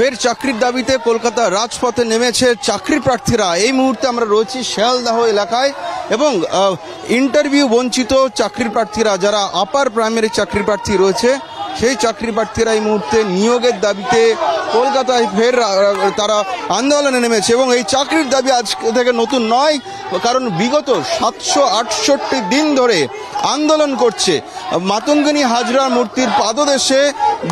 ফের চাকরির দাবিতে কলকাতা রাজপথে নেমেছে চাকরি প্রার্থীরা। এই মুহূর্তে আমরা রয়েছি শিয়ালদাহ এলাকায় এবং ইন্টারভিউ বঞ্চিত চাকরি প্রার্থীরা, যারা আপার প্রাইমারি চাকরি প্রার্থী রয়েছে সেই চাকরি প্রার্থীরা এই মুহূর্তে নিয়োগের দাবিতে কলকাতায় ফের তারা আন্দোলনে নেমেছে এবং এই চাকরির দাবি আজ থেকে নতুন নয়, কারণ বিগত সাতশো আটষট্টি দিন ধরে আন্দোলন করছে। মাতঙ্গিনী হাজরা মূর্তির পাদদেশে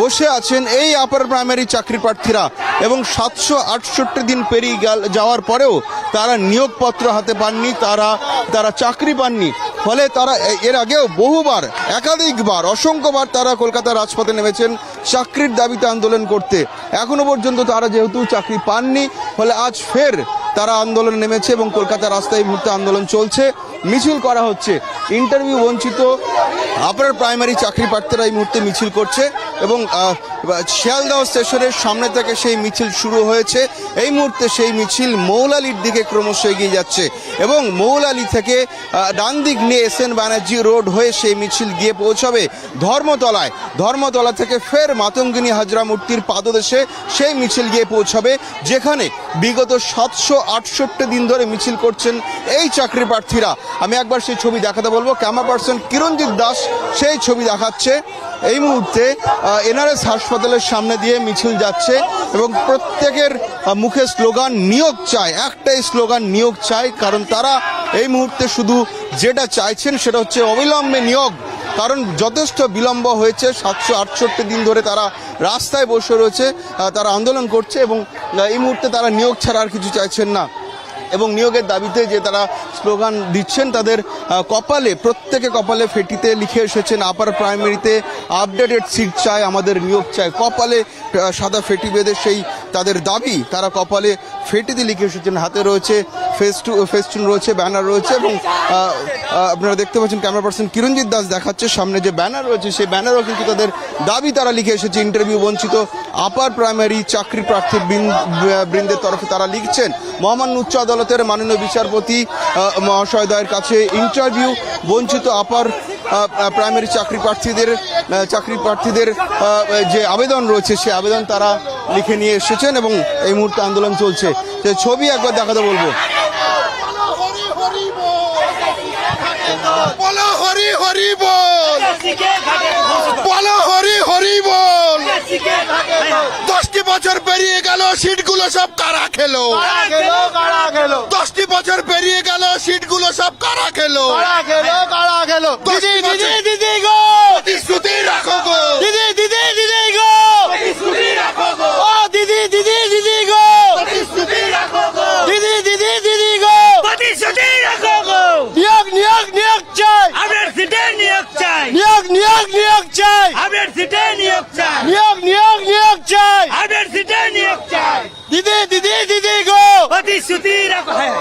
বসে আছেন এই আপার প্রাইমারি চাকরি প্রার্থীরা এবং সাতশো আটষট্টি দিন পেরিয়ে গেল, যাওয়ার পরেও তারা নিয়োগপত্র হাতে পাননি, তারা তারা চাকরি পাননি। ফলে তারা এর আগেও বহুবার, একাধিকবার, অসংখ্যবার তারা কলকাতার রাজপথে নেমেছেন চাকরির দাবিতে আন্দোলন করতে। এখনও পর্যন্ত তারা যেহেতু চাকরি পাননি, ফলে আজ ফের তারা আন্দোলন নেমেছে এবং কলকাতা রাস্তায় মুহূর্তে আন্দোলন চলছে। মিছিল করা হচ্ছে। ইন্টারভিউ বঞ্চিত। আপার প্রাইমারি চাকরি প্রার্থীরা এই মুহূর্তে মিছিল করছে এবং শিয়ালদহ স্টেশনের সামনে থেকে সেই মিছিল শুরু হয়েছে। এই মুহূর্তে সেই মিছিল মৌলালির দিকে ক্রমশ এগিয়ে যাচ্ছে এবং মৌলালি থেকে ডান দিক নিয়ে এস এন ব্যানার্জি রোড হয়ে সেই মিছিল গিয়ে পৌঁছাবে ধর্মতলায়। ধর্মতলা থেকে ফের মাতঙ্গিনী হাজরা মূর্তির পাদদেশে সেই মিছিল গিয়ে পৌঁছাবে, যেখানে বিগত সাতশো আটষট্টি দিন ধরে মিছিল করছেন এই চাকরি প্রার্থীরা। আমি একবার সেই ছবি দেখাতে বলব ক্যামেরা পার্সন কিরণজিৎ দাস সেই ছবি দেখাচ্ছে। এই মুহূর্তে এনআরএস হাসপাতালের সামনে দিয়ে মিছিল যাচ্ছে এবং প্রত্যেকের মুখে স্লোগান, নিয়োগ চাই। একটাই স্লোগান, নিয়োগ চাই, কারণ তারা এই মুহূর্তে শুধু যেটা চাইছেন সেটা হচ্ছে অবিলম্বে নিয়োগ। কারণ যথেষ্ট বিলম্ব হয়েছে, সাতশো আটষট্টি দিন ধরে তারা রাস্তায় বসে রয়েছে তারা আন্দোলন করছে এবং এই মুহূর্তে তারা নিয়োগ ছাড়া আর কিছু চাইছেন না। এবং নিয়োগের দাবিতে যে তারা স্লোগান দিচ্ছেন তাদের কপালে, প্রত্যেকে কপালে ফেটিতে লিখে এসেছেন, আপার প্রাইমারিতে আপডেটেড সিট চাই আমাদের নিয়োগ চাই কপালে সাদা ফেটি বেঁধে সেই তাদের দাবি, তারা কপালে ফেটিতে লিখে এসেছেন, হাতে রয়েছে ফেস টু ফেস ফেস্টুন রয়েছে ব্যানার রয়েছে এবং আপনারা দেখতে পাচ্ছেন ক্যামেরা পার্সন কিরণজিৎ দাস দেখাচ্ছে। সামনে যে ব্যানার রয়েছে, সেই ব্যানারও কিন্তু তাদের দাবি তারা লিখে এসেছে ইন্টারভিউ বঞ্চিত আপার প্রাইমারি চাকরি প্রার্থী বৃন্দ- বৃন্দের তরফে তারা লিখছেন, মহামান্য উচ্চ আদালতের মাননীয় বিচারপতি মহাশয় মহাশয়দয়ের কাছে ইন্টারভিউ বঞ্চিত আপার প্রাইমারি চাকরি প্রার্থীদের চাকরি প্রার্থীদের যে আবেদন রয়েছে সে আবেদন তারা লিখে নিয়ে এসেছেন এবং এই মুহূর্তে আন্দোলন চলছে। যে ছবি একবার দেখাতে বলব। বলো হরি হরি বল। বলো হরি হরি বল। দশটি বছর পেরিয়ে গেল সিটগুলো সব কারা খেলো? খেলো কারা খেলো? দশটি বছর পেরিয়ে গেল সিটগুলো সব কারা খেলো? কারা খেলো কারা খেলো? দিদি দিদি দিদি গো! প্রতিশ্রুতি রাখো গো। দিদি গো প্রতিশ্রুতি রাখো গো ও দিদি দিদি দিদি গো প্রতিশ্রুতি রাখো গো দিদি দিদি দিদি গো প্রতিশ্রুতি রাখো গো নিয়োগ নিয়োগ নিয়োগ চাই আপনার সিটে নিয়োগ চাই নিয়োগ নিয়োগ নিয়োগ চাই আপনার সিটে নিয়োগ চাই নিয়োগ নিয়োগ নিয়োগ চাই আপনার সিটে নিয়োগ চাই দিদি দিদি দিদি গো প্রতিশ্রুতি রাখো হ্যাঁ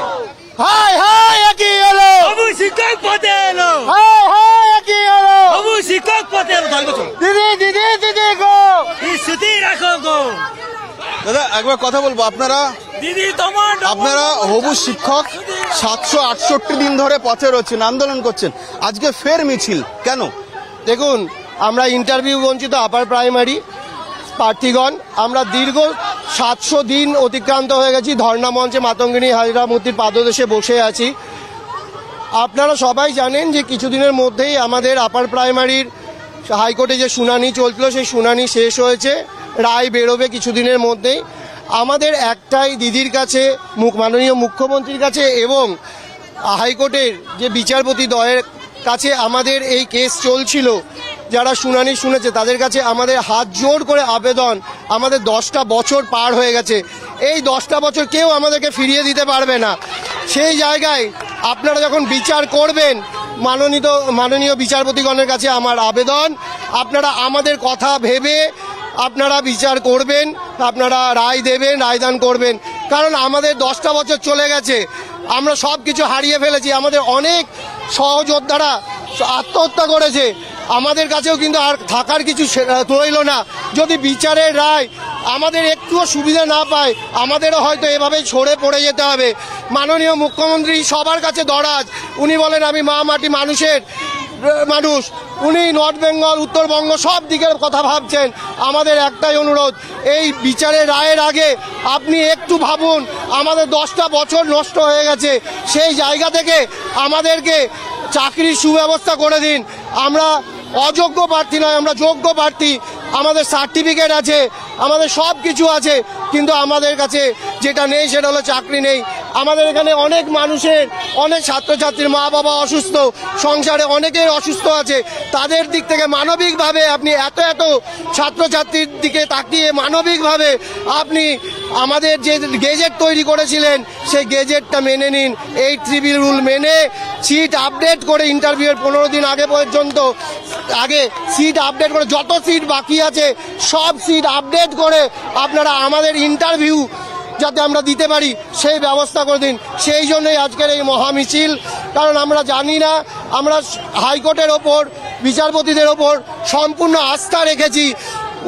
হাই হাই একই হলো বাবু শিক্ষক পদে এলো হাই হাই একই হলো বাবু শিক্ষক পদে এলো দশ বছর দিদি দিদি দিদি গো প্রতিশ্রুতি রাখো গো দাদা একবার কথা বলব আপনারা আপনারা হবু শিক্ষক সাতশো আটষট্টি দিন ধরে পথে রয়েছেন আন্দোলন করছেন। আজকে ফের মিছিল কেন? দেখুন আমরা ইন্টারভিউ বঞ্চিত আপার প্রাইমারি প্রার্থীগণ আমরা দীর্ঘ সাতশো দিন অতিক্রান্ত হয়ে গেছি ধর্ণা মঞ্চে মাতঙ্গিনী হাজরা মূর্তির পাদদেশে বসে আছি। আপনারা সবাই জানেন যে কিছুদিনের মধ্যেই আমাদের আপার প্রাইমারির হাইকোর্টে যে শুনানি চলছিল সেই শুনানি শেষ হয়েছে রায় বেরোবে কিছুদিনের মধ্যেই। আমাদের একটাই দিদির কাছে মুখ মাননীয় মুখ্যমন্ত্রীর কাছে এবং হাইকোর্টের যে বিচারপতি দয়ের কাছে আমাদের এই কেস চলছিল, যারা শুনানি শুনেছে, তাদের কাছে আমাদের হাত জোর করে আবেদন, আমাদের দশটা বছর পার হয়ে গেছে। এই দশটা বছর কেউ আমাদেরকে ফিরিয়ে দিতে পারবে না। সেই জায়গায় আপনারা যখন বিচার করবেন, মাননীত মাননীয় বিচারপতিগণের কাছে আমার আবেদন। আপনারা আমাদের কথা ভেবে আপনারা বিচার করবেন, আপনারা রায় দেবেন, রায়দান করবেন। কারণ আমাদের দশটা বছর চলে গেছে, আমরা সব কিছু হারিয়ে ফেলেছি। আমাদের অনেক সহযোদ্ধারা আত্মহত্যা করেছে। আমাদের কাছেও কিন্তু আর থাকার কিছু রইল না। যদি বিচারের রায় আমাদের একটুও সুবিধা না পায়, আমাদেরও হয়তো এভাবেই ছড়ে পড়ে যেতে হবে। মাননীয় মুখ্যমন্ত্রী সবার কাছে দরাজ। উনি বলেন, আমি মা মাটি মানুষের মানুষ। উনি নর্থ বেঙ্গল, উত্তরবঙ্গ সব দিকের কথা ভাবছেন। আমাদের একটাই অনুরোধ, এই বিচারের রায়ের আগে আপনি একটু ভাবুন, আমাদের দশটা বছর নষ্ট হয়ে গেছে। সেই জায়গা থেকে আমাদেরকে চাকরির সুব্যবস্থা করে দিন। আমরা অযোগ্য প্রার্থী নয়, আমরা যোগ্য প্রার্থী। আমাদের সার্টিফিকেট আছে, আমাদের সব কিছু আছে। কিন্তু আমাদের কাছে যেটা নেই, সেটা হলো চাকরি নেই। আমাদের এখানে অনেক মানুষের, অনেক ছাত্রছাত্রীর মা বাবা অসুস্থ, সংসারে অনেকের অসুস্থ আছে। তাদের দিক থেকে মানবিকভাবে আপনি এত এত ছাত্রছাত্রীর দিকে তাকিয়ে মানবিকভাবে আপনি আমাদের যে গেজেট তৈরি করেছিলেন, সেই গেজেটটা মেনে নিন। এই ট্রিবিল রুল মেনে সিট আপডেট করে ইন্টারভিউয়ের পনেরো দিন আগে পর্যন্ত, আগে সিট আপডেট করে যত সিট বাকি আছে, সব সিট আপডেট করে আপনারা আমাদের ইন্টারভিউ যাতে আমরা দিতে পারি সেই ব্যবস্থা করে দিন। সেই জন্যই আজকের এই মহামিছিল। কারণ আমরা জানি না, আমরা হাইকোর্টের ওপর, বিচারপতিদের ওপর সম্পূর্ণ আস্থা রেখেছি।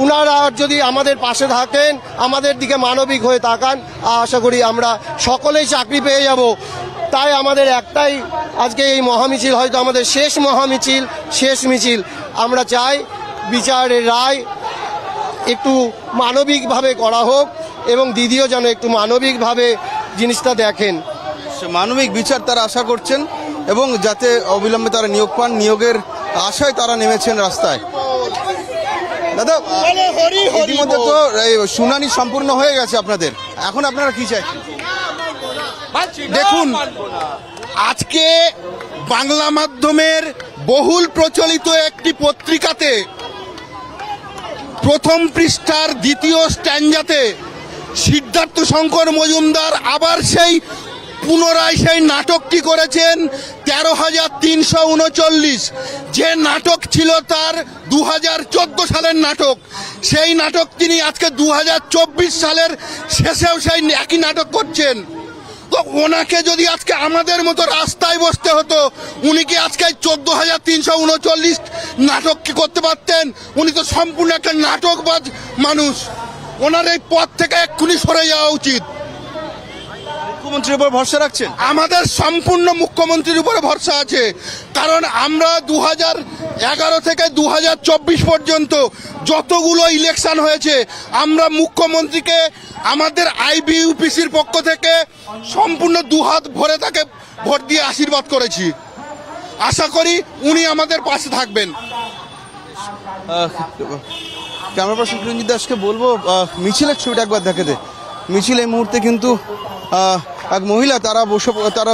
উনারা যদি আমাদের পাশে থাকেন, আমাদের দিকে মানবিক হয়ে তাকান, আশা করি আমরা সকলেই চাকরি পেয়ে যাব। তাই আমাদের একটাই আজকে এই মহামিছিল, হয়তো আমাদের শেষ মহামিছিল, শেষ মিছিল। আমরা চাই বিচারের রায় একটু মানবিকভাবে করা হোক। এবং দিদিও যেন একটু মানবিকভাবে জিনিসটা দেখেন। মানবিক বিচার তারা আশা করছেন এবং যাতে অবিলম্বে তারা নিয়োগ পান, নিয়োগের আশায় তারা নেমেছেন রাস্তায়। দাদা, ইতিমধ্যে তো শুনানি সম্পূর্ণ হয়ে গেছে আপনাদের। এখন আপনারা কি চাইছেন? দেখুন, আজকে বাংলা মাধ্যমের বহুল প্রচলিত একটি পত্রিকাতে প্রথম পৃষ্ঠার দ্বিতীয় স্ট্যান্ডাতে সিদ্ধার্থ শঙ্কর মজুমদার আবার সেই পুনরায় সেই নাটকটি করেছেন তেরো হাজার তিনশো উনচল্লিশ। যে নাটক ছিল তার দু হাজার চোদ্দ সালের নাটক, সেই নাটক তিনি আজকে দু হাজার চব্বিশ সালের শেষেও সেই একই নাটক করছেন। তো ওনাকে যদি আজকে আমাদের মতো রাস্তায় বসতে হতো, উনি কি আজকে চোদ্দ হাজার তিনশো উনচল্লিশ নাটক করতে পারতেন? উনি তো সম্পূর্ণ একটা নাটকবাজ মানুষ। ওনার এই পথ থেকে এক্ষুনি সরে যাওয়া উচিত। মুখ্যমন্ত্রীর উপর ভরসা রাখছেন? আমাদের সম্পূর্ণ মুখ্যমন্ত্রীর উপরে ভরসা আছে। কারণ আমরা দু এগারো থেকে দু হাজার চব্বিশ পর্যন্ত যতগুলো ইলেকশন হয়েছে আমরা মুখ্যমন্ত্রীকে আমাদের আইবিইউপিসির পক্ষ থেকে সম্পূর্ণ দুহাত ভরে তাকে ভোট দিয়ে আশীর্বাদ করেছি। আশা করি উনি আমাদের পাশে থাকবেন। ক্যামেরা পার্সন রঞ্জিত দাসকে বলব মিছিলের ছবিটা একবার দেখে দে। মিছিল এই মুহূর্তে কিন্তু এক মহিলা তারা বসে, তারা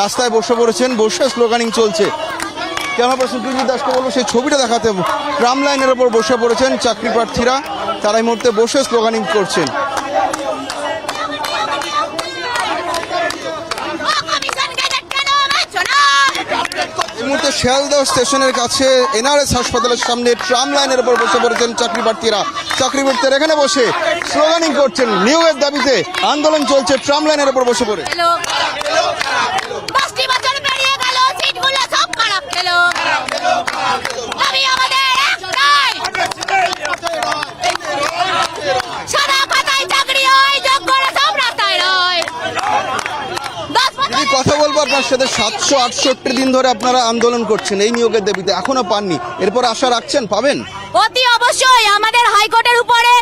রাস্তায় বসে পড়েছেন, বসে স্লোগানিং চলছে। ক্যামেরা পার্সন রঞ্জিত দাসকে বলব, সেই ছবিটা দেখাতে ট্রাম লাইনের ওপর বসে পড়েছেন চাকরি প্রার্থীরা। তারা এই মুহূর্তে বসে স্লোগানিং করছেন কমিশন গেজেট কেন মানছো না এই মুহূর্তে শিয়ালদহ স্টেশনের কাছে এনআরএস হাসপাতালের সামনে ট্রাম লাইনের উপর বসে পড়েছেন চাকরি প্রার্থীরা চাকরি প্রার্থীরা এখানে বসে স্লোগানিং করছেন নিয়োগের দাবিতে আন্দোলন চলছে ট্রাম লাইনের উপর বসে পড়ে। খেলো। কথা বলব আপনার সাথে সাতশো আটষট্টি দিন ধরে আপনারা আন্দোলন করছেন, এই নিয়োগের দাবিতে এখনও পাননি। এরপর আশা রাখছেন, পাবেন? অতি অবশ্যই, আমাদের হাইকোর্টের উপরে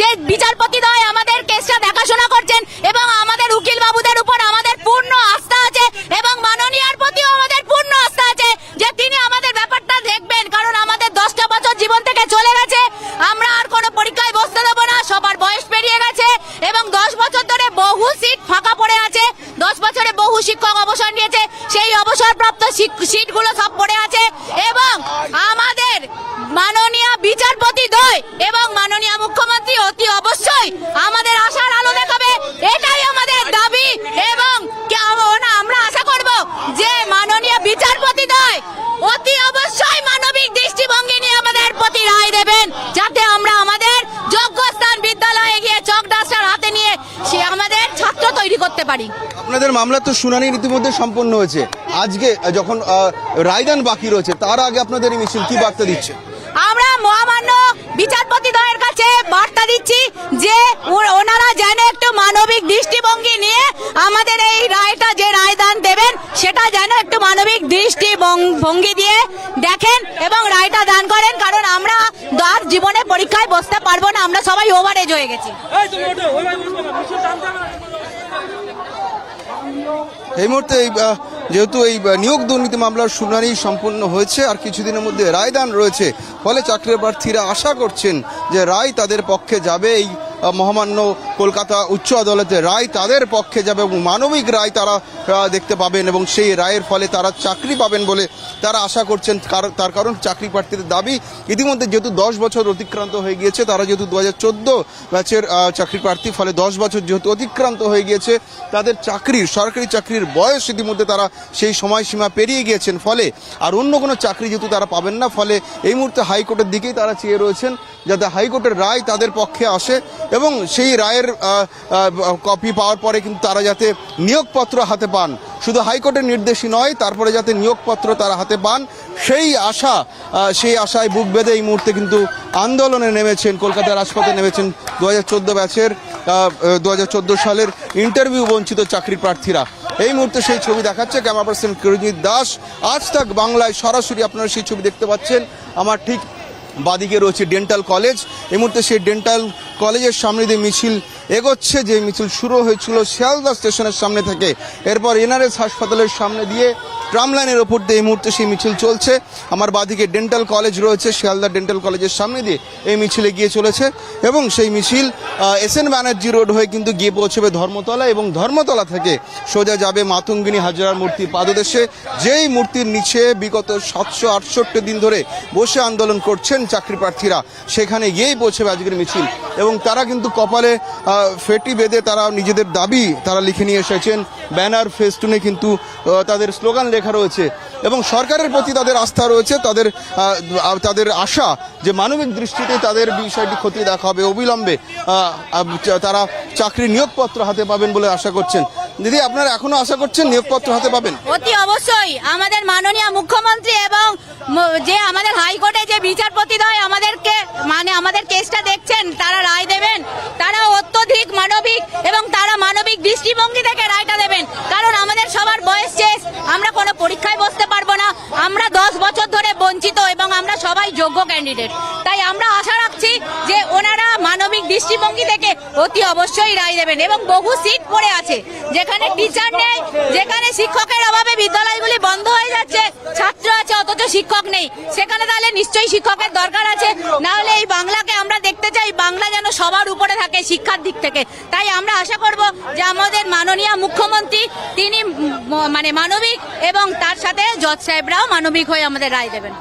যে বিচারপতি বিচারপতিদ্বয় আমাদের কেসটা দেখাশোনা করছেন এবং আমাদের উকিল বাবুদের উপর আমাদের পূর্ণ আস্থা আছে এবং মাননীয়ার প্রতিও আমাদের পূর্ণ আস্থা আছে যে তিনি আমাদের ব্যাপারটা দেখবেন। বছর জীবন থেকে চলে গেছে, আমরা আর কোনো পরীক্ষায় বসতে দেবো না, সবার বয়স পেরিয়ে গেছে এবং দশ বছর ধরে বহু সিট ফাঁকা পড়ে আছে, দশ বছরে বহু শিক্ষক অবসর নিয়েছে, সেই অবসরপ্রাপ্ত সিটগুলো সব পড়ে আছে এবং আমাদের মাননীয় বিচারপতি দ্বয় এবং মাননীয় মুখ্যমন্ত্রী অতি অবশ্যই আমাদের আশার আলো দেখাবে এটাই আমাদের দাবি এবং কি আম- না, আমরা আশা করব যে মাননীয় বিচারপতি দ্বয় অতি অবশ্যই মানবিক দৃষ্টিভঙ্গি নিয়ে আমাদের প্রতি রায় দেবেন যাতে আমরা আমাদের যোগ্য স্থান বিদ্যালয়ে গিয়ে চক ডাস্টার হাতে নিয়ে সে আমাদের ছাত্র তৈরি করতে পারি মামলা তো শুনানি ইতিমধ্যে সম্পন্ন হয়েছে। আজকে যখন রায়দান বাকি রয়েছে তার আগে আপনাদের এই মিছিল কি বার্তা দিচ্ছে? আমরা মহামান্য বিচারপতি দ্বয়ের কাছে বার্তা দিচ্ছি যে ওনারা যেন একটু মানবিক দৃষ্টিভঙ্গি নিয়ে আমাদের এই রায়টা যে রায়দান দেবেন সেটা যেন একটু মানবিক দৃষ্টি ভং- ভঙ্গি দিয়ে দেখেন এবং রায়টা দান করেন কারণ আমরা আর জীবনে পরীক্ষায় বসতে পারব না আমরা সবাই ওভারেজ হয়ে গেছি। এই মুহূর্তে এই যেহেতু এই নিয়োগ দুর্নীতি মামলার শুনানি সম্পূর্ণ হয়েছে আর কিছুদিনের মধ্যে রায়দান রয়েছে, ফলে চাকরি প্রার্থীরা আশা করছেন যে রায় তাদের পক্ষে যাবে। এই মহামান্য কলকাতা উচ্চ আদালতে রায় তাদের পক্ষে যাবে এবং মানবিক রায় তারা দেখতে পাবেন এবং সেই রায়ের ফলে তারা চাকরি পাবেন বলে তারা আশা করছেন। কার- তার কারণ চাকরি প্রার্থীদের দাবি। ইতিমধ্যে যেহেতু দশ বছর অতিক্রান্ত হয়ে গিয়েছে, তারা যেহেতু দু হাজার চোদ্দ ব্যাচের চাকরি প্রার্থী, ফলে দশ বছর যেহেতু অতিক্রান্ত হয়ে গিয়েছে, তাদের চাকরির, সরকারি চাকরির বয়স ইতিমধ্যে তারা সেই সময়সীমা পেরিয়ে গিয়েছেন। ফলে আর অন্য কোনো চাকরি যেহেতু তারা পাবেন না, ফলে এই মুহূর্তে হাইকোর্টের দিকেই তারা চেয়ে রয়েছেন, যাতে হাইকোর্টের রায় তাদের পক্ষে আসে। এবং সেই রায়ের কপি পাওয়ার পরে কিন্তু তারা যাতে নিয়োগপত্র হাতে পান। শুধু হাইকোর্টের নির্দেশই নয়, তারপরে যাতে নিয়োগপত্র তারা হাতে পান, সেই আশা সেই আশায় বুক বেঁধে এই মুহূর্তে কিন্তু আন্দোলনে নেমেছেন, কলকাতার রাজপথে নেমেছেন দু হাজার চোদ্দ ব্যাচের দু হাজার চোদ্দ সালের ইন্টারভিউ বঞ্চিত চাকরি প্রার্থীরা। এই মুহূর্তে সেই ছবি দেখাচ্ছে ক্যামেরা পার্সন কিরণজিৎ দাস। আজ তাক বাংলায় সরাসরি আপনারা সেই ছবি দেখতে পাচ্ছেন। আমার ঠিক বাদিকে রয়েছে ডেন্টাল কলেজ এই মুহূর্তে সেই ডেন্টাল কলেজের সামনে দিয়ে মিছিল এগোচ্ছে যে মিছিল শুরু হয়েছিল শিয়ালদা স্টেশনের সামনে থেকে। এরপর এনআরএস হাসপাতালের সামনে দিয়ে ট্রাম লাইনের ওপর দিয়ে এই মুহূর্তে সেই মিছিল চলছে। আমার বাদিকে ডেন্টাল কলেজ রয়েছে, শিয়ালদা ডেন্টাল কলেজের সামনে দিয়ে এই মিছিল গিয়ে চলেছে এবং সেই মিছিল এস এন ব্যানার্জি রোড হয়ে কিন্তু গিয়ে পৌঁছবে ধর্মতলা এবং ধর্মতলা থেকে সোজা যাবে মাতঙ্গিনী হাজরার মূর্তি পাদদেশে। যেই মূর্তির নিচে বিগত সাতশো আটষট্টি দিন ধরে বসে আন্দোলন করছেন চাকরি প্রার্থীরা, সেখানে গিয়েই পৌঁছবে আজকের মিছিল। এবং তারা কিন্তু কপালে ফেটি বেঁধে তারা নিজেদের দাবি তারা লিখে নিয়ে এসেছেন। ব্যানার, ফেস্টুনে কিন্তু তাদের স্লোগান লেখা রয়েছে। এবং সরকারের প্রতি তাদের আস্থা রয়েছে, তাদের তাদের আশা যে মানবিক দৃষ্টিতে তাদের বিষয়টি খতিয়ে দেখা হবে অবিলম্বে। তারা চাকরি নিয়োগপত্র হাতে পাবেন বলে আশা করছেন। দিদি, আপনারা এখনও আশা করছেন নিয়োগপত্র হাতে পাবেন? অতি অবশ্যই। আমাদের মাননীয় মুখ্যমন্ত্রী এবং যে আমাদের হাইকোর্টে যে বিচারপতি বিচারপতিদ্বয় আমাদেরকে মানে আমাদের কেসটা দেখছেন, তারা রায় দেবেন তারা অত্যধিক মানবিক এবং তারা মানবিক দৃষ্টিভঙ্গি থেকে রায়টা দেবেন কারণ আমাদের সবার বয়স শেষ আমরা কোনো পরীক্ষায় বসতে পারব না আমরা দশ বছর ধরে বঞ্চিত এবং আমরা সবাই যোগ্য ক্যান্ডিডেট তাই আমরা আশা রাখছি যে ওনারা মানবিক দৃষ্টিভঙ্গি থেকে অতি অবশ্যই রায় দেবেন এবং বহু সিট পড়ে আছে। যেখানে টিচার নেই, যেখানে শিক্ষকের অভাবে বিদ্যালয়গুলি বন্ধ হয়ে যাচ্ছে, ছাত্র আছে, অথচ শিক্ষক নেই। সেখানে তাহলে নিশ্চয়ই শিক্ষকের দরকার আছে। না হলে এই বাংলাকে আমরা দেখতে চাই, বাংলা যেন সবার উপরে থাকে শিক্ষার দিক থেকে। তাই আমরা আশা করব যে আমাদের মাননীয় মুখ্যমন্ত্রী, তিনি মানে মানবিক এবং তার সাথে জজ সাহেবরাও মানবিক হয়ে আমাদের রায় দেবেন।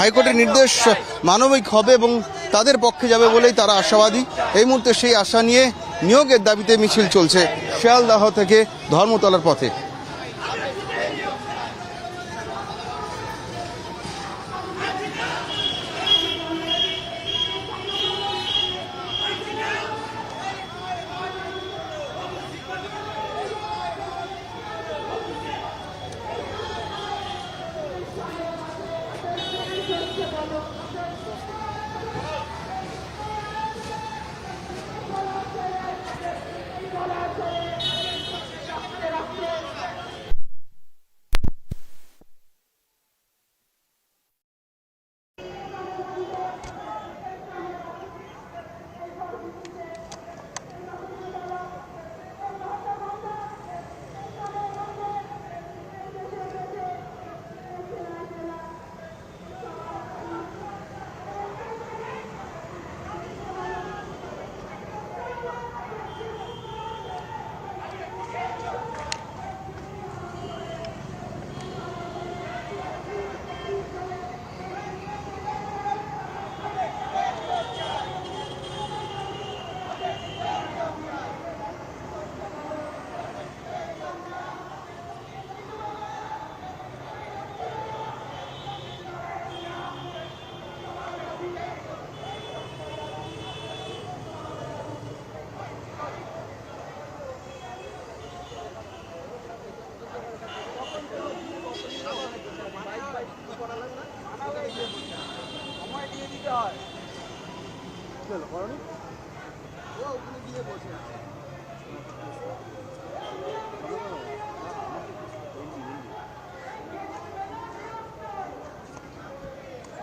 হাইকোর্টের নির্দেশ মানবিক হবে এবং তাদের পক্ষে যাবে বলেই তারা আশাবাদী। এই মুহূর্তে সেই আশা নিয়ে নিয়োগের দাবিতে মিছিল চলছে শিয়ালদাহ থেকে ধর্মতলার পথে।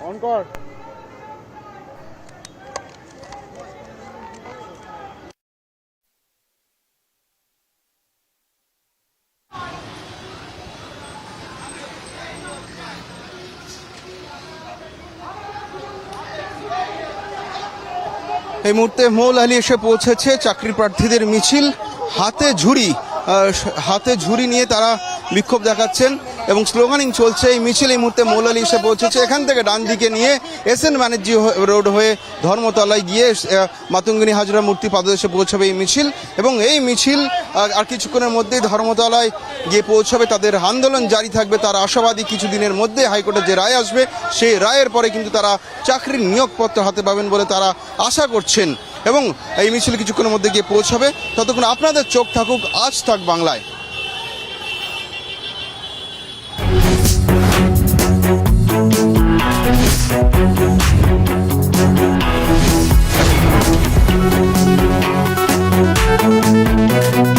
অন কর। এই মুহূর্তে মৌলালি এসে পৌঁছেছে চাকরি প্রার্থীদের মিছিল হাতে ঝুড়ি হাতে ঝুড়ি নিয়ে তারা বিক্ষোভ দেখাচ্ছেন এবং স্লোগানিং চলছে। এই মিছিল এই মুহূর্তে মৌলালি এসে পৌঁছেছে। এখান থেকে ডান দিকে নিয়ে এস এন ব্যানার্জি রোড হয়ে ধর্মতলায় গিয়ে মাতঙ্গিনী হাজরা মূর্তি পাদদেশে পৌঁছাবে এই মিছিল এবং এই মিছিল, আর কিছুক্ষণের মধ্যেই ধর্মতলায় গিয়ে পৌঁছাবে। তাদের আন্দোলন জারি থাকবে। তার আশাবাদী কিছুদিনের মধ্যে হাইকোর্টের যে রায় আসবে, সেই রায়ের পরে কিন্তু তারা চাকরির নিয়োগপত্র হাতে পাবেন বলে তারা আশা করছেন। এবং এই মিছিল কিছুক্ষণের মধ্যে গিয়ে পৌঁছাবে। ততক্ষণ আপনাদের চোখ থাকুক, আজ থাক বাংলায়। Thank